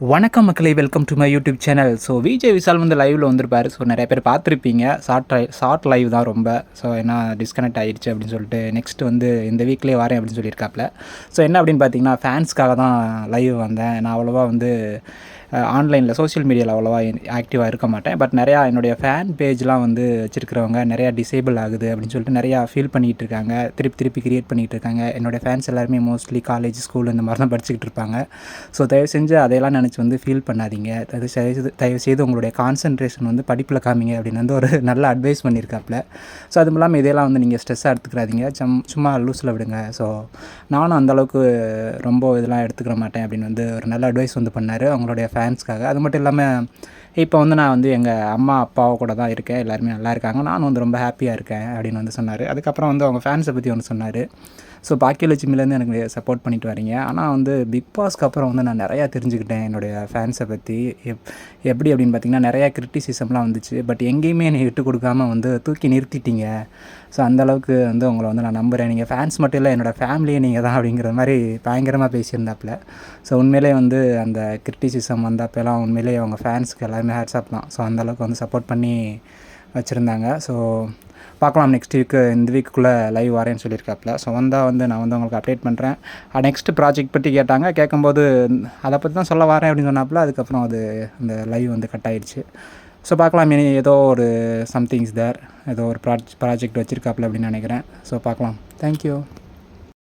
வணக்கம் மக்களை welcome to my YouTube channel so Vijay Vishal வந்து லைவில் வந்திருப்பார். ஸோ நிறைய பேர் பார்த்துருப்பீங்க. ஷார்ட் ஷார்ட் லைவ் தான் ரொம்ப. ஸோ என்ன டிஸ்கனெக்ட் ஆகிடுச்சு அப்படின்னு சொல்லிட்டு நெக்ஸ்ட் வந்து இந்த வீக்லேயே வரேன் அப்படின்னு சொல்லியிருக்காப்புல ஸோ என்ன அப்படின்னு பார்த்தீங்கன்னா ஃபேன்ஸ்க்காக தான் லைவ் வந்தேன். நான் அவ்வளோவா வந்து ஆன்லைனில் சோஷியல் மீடியாவில் அவ்வளோவா ஆக்டிவாக இருக்க மாட்டேன். பட் நிறையா என்னுடைய ஃபேன் பேஜ்லாம் வந்து வச்சுருக்கிறவங்க நிறையா டிசேபிள் ஆகுது அப்படின்னு சொல்லிட்டு நிறையா ஃபீல் பண்ணிகிட்டு இருக்காங்க. திருப்பி திருப்பி கிரியேட் பண்ணிகிட்டு இருக்காங்க. என்னுடைய ஃபேன்ஸ் எல்லாருமே மோஸ்ட்லி காலேஜ் ஸ்கூல் இந்த மாதிரி தான் படிச்சுக்கிட்டு இருப்பாங்க. ஸோ தயவு செஞ்சு அதையெல்லாம் நினச்சி வந்து ஃபீல் பண்ணாதீங்க. தயவு செய்து தயவு செய்து உங்களுடைய கான்சன்ட்ரேஷன் வந்து படிப்பில் காமிங்க அப்படின்னு வந்து ஒரு நல்ல அட்வைஸ் பண்ணியிருக்காப்புல. ஸோ அதுவும் இல்லாமல் இதெல்லாம் வந்து நீங்கள் ஸ்ட்ரெஸ்ஸாக எடுத்துக்கிறாதீங்க சம் சும்மா லூஸில் விடுங்க. ஸோ நானும் அந்தளவுக்கு ரொம்ப இதெல்லாம் எடுத்துக்கிற மாட்டேன் அப்படின்னு வந்து ஒரு நல்ல அட்வைஸ் வந்து பண்ணார். அவங்களுடைய ஃபேன்ஸ்க்காக அது மட்டும் இல்லாமல் இப்போ வந்து நான் வந்து எங்கள் அம்மா அப்பாவை கூட தான் இருக்கேன். எல்லாருமே நல்லா இருக்காங்க. நானும் வந்து ரொம்ப ஹாப்பியாக இருக்கேன் அப்படின்னு வந்து சொன்னார். அதுக்கப்புறம் வந்து அவங்க ஃபேன்ஸை பற்றி ஒன்று சொன்னார். ஸோ பாக்கியலட்சுமிலேருந்து எனக்கு சப்போர்ட் பண்ணிட்டு வரீங்க. ஆனால் வந்து பிக் பாஸ்க்கு அப்புறம் வந்து நான் நிறையா தெரிஞ்சுக்கிட்டேன் என்னுடைய ஃபேன்ஸை பற்றி எப் எப்படி அப்படின்னு பார்த்தீங்கன்னா நிறையா கிரிட்டிசிசம்லாம் வந்துச்சு. பட் எங்கேயுமே என்னை விட்டு கொடுக்காம வந்து தூக்கி நிறுத்திட்டீங்க. ஸோ அந்தளவுக்கு வந்து உங்களை வந்து நான் நம்புகிறேன் நீங்கள் ஃபேன்ஸ் மட்டும் இல்லை என்னோடய ஃபேமிலியே நீங்கள் தான் அப்படிங்கிற மாதிரி பயங்கரமாக பேசியிருந்தாப்புல. ஸோ உண்மையிலே வந்து அந்த கிரிட்டிசிசம் வந்தப்பெல்லாம் உண்மையிலே அவங்க ஃபேன்ஸுக்கு எல்லாருமே ஹேட்ஸ்அப் தான். ஸோ அந்தளவுக்கு வந்து சப்போர்ட் பண்ணி வச்சுருந்தாங்க. ஸோ பார்க்கலாம் நெக்ஸ்ட் வீக்கு இந்த வீக்குள்ளே லைவ் வரேன்னு சொல்லியிருக்காப்புல. ஸோ வந்தால் வந்து நான் வந்து உங்களுக்கு அப்டேட் பண்ணுறேன் நெக்ஸ்ட் ப்ராஜெக்ட் பற்றி கேட்டாங்க. கேட்கும்போது அதை பற்றி தான் சொல்ல வரேன் அப்படின்னு சொன்னாப்புல. அதுக்கப்புறம் அது அந்த லைவ் வந்து கட் ஆயிடுச்சு. ஸோ பார்க்கலாம் இனி ஏதோ ஒரு சம்திங்ஸ் தேர் ஏதோ ஒரு ப்ராஜ் ப்ராஜெக்ட் வச்சுருக்காப்புல அப்படின்னு நினைக்கிறேன். ஸோ பார்க்கலாம். தேங்க்யூ